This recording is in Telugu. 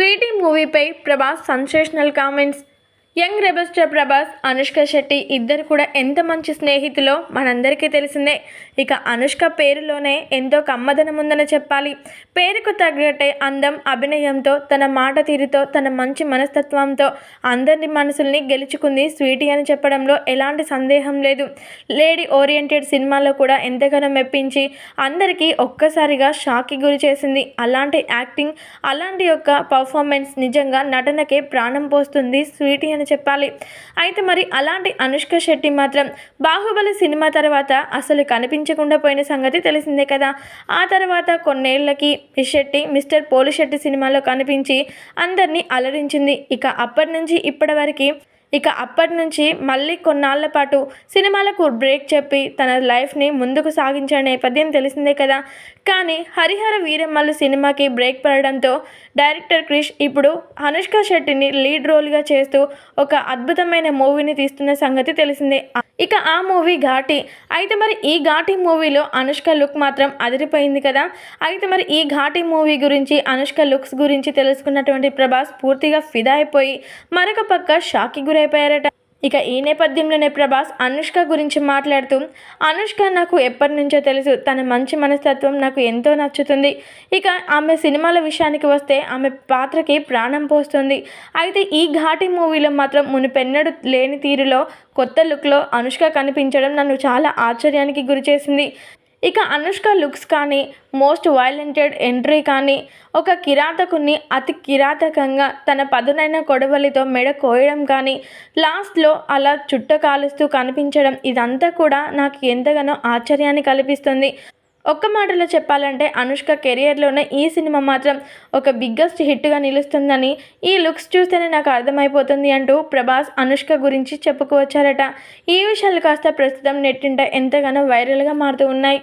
Sweety మూవీపై Prabhas sensational comments young rebel star Prabhas Anushka Shetty ఇద్దరు కూడా ఎంత మంచి స్నేహితులో మనందరికీ తెలిసిందే. ఇక అనుష్క పేరులోనే ఎంతో కమ్మదనం ఉందని చెప్పాలి. పేరుకు తగ్గట్టే అందం అభినయంతో తన మాట తీరుతో తన మంచి మనస్తత్వంతో అందరి మనసుల్ని గెలుచుకుంది స్వీటీ అని చెప్పడంలో ఎలాంటి సందేహం లేదు. లేడీ ఓరియంటెడ్ సినిమాలో కూడా ఎంతగానో మెప్పించి అందరికీ ఒక్కసారిగా షాక్కి గురి చేసింది. అలాంటి యాక్టింగ్ అలాంటి యొక్క పర్ఫార్మెన్స్ నిజంగా నటనకే ప్రాణం పోస్తుంది స్వీటీ అని చెప్పాలి. అయితే మరి అలాంటి అనుష్క శెట్టి మాత్రం బాహుబలి సినిమా తర్వాత అసలు కనిపించకుండా పోయిన సంగతి తెలిసిందే కదా. ఆ తర్వాత కొన్నేళ్ళకి మిస్ శెట్టి మిస్టర్ పోలిశెట్టి సినిమాలో కనిపించి అందరినీ అలరించింది. ఇక అప్పటి నుంచి ఇప్పటి వరకు ఇక అప్పటి నుంచి మళ్ళీ కొన్నాళ్ళ పాటు సినిమాలకు బ్రేక్ చెప్పి తన లైఫ్ని ముందుకు సాగించిన నేపథ్యం తెలిసిందే కదా. కానీ హరిహర వీరమ్మలు సినిమాకి బ్రేక్ పడడంతో డైరెక్టర్ క్రిష్ ఇప్పుడు అనుష్క శెట్టిని లీడ్ రోల్గా చేస్తూ ఒక అద్భుతమైన మూవీని తీస్తున్న సంగతి తెలిసిందే. ఇక ఆ మూవీ ఘాటి. అయితే మరి ఈ ఘాటి మూవీలో అనుష్క లుక్ మాత్రం అదిరిపోయింది కదా. అయితే మరి ఈ ఘాటి మూవీ గురించి అనుష్క లుక్స్ గురించి తెలుసుకున్నటువంటి ప్రభాస్ పూర్తిగా ఫిదా అయిపోయి మరొక పక్క షాకి గురి అయిపోయారట ఇక ఈ నేపథ్యంలోనే ప్రభాస్ అనుష్క గురించి మాట్లాడుతూ అనుష్క నాకు ఎప్పటి నుంచో తెలుసు తన మంచి మనస్తత్వం నాకు ఎంతో నచ్చుతుంది. ఇక ఆమె సినిమాల విషయానికి వస్తే ఆమె పాత్రకి ప్రాణం పోస్తుంది. అయితే ఈ ఘాటి మూవీలో మాత్రం మునిపెన్నడు లేని తీరులో కొత్త లుక్లో అనుష్క కనిపించడం నన్ను చాలా ఆశ్చర్యానికి గురిచేసింది. ఇక అనుష్క లుక్స్ కానీ మోస్ట్ వైలెంటెడ్ ఎంట్రీ కానీ ఒక కిరాతకుని అతి కిరాతకంగా తన పదునైన కొడవలితో మెడ కోయడం కానీ లాస్ట్లో అలా చుట్ట కాలుస్తూ కనిపించడం ఇదంతా కూడా నాకు ఎంతగానో ఆశ్చర్యాన్ని కల్పిస్తుంది. ఒక్క మాటలో చెప్పాలంటే అనుష్క కెరియర్లోనే ఈ సినిమా మాత్రం ఒక బిగ్గెస్ట్ హిట్గా నిలుస్తుందని ఈ లుక్స్ చూస్తేనే నాకు అర్థమైపోతుంది అంటూ ప్రభాస్ అనుష్క గురించి చెప్పుకువచ్చారట ఈ విషయాలు కాస్త ప్రస్తుతం నెట్టింట ఎంతగానో వైరల్గా మారుతూ ఉన్నాయి.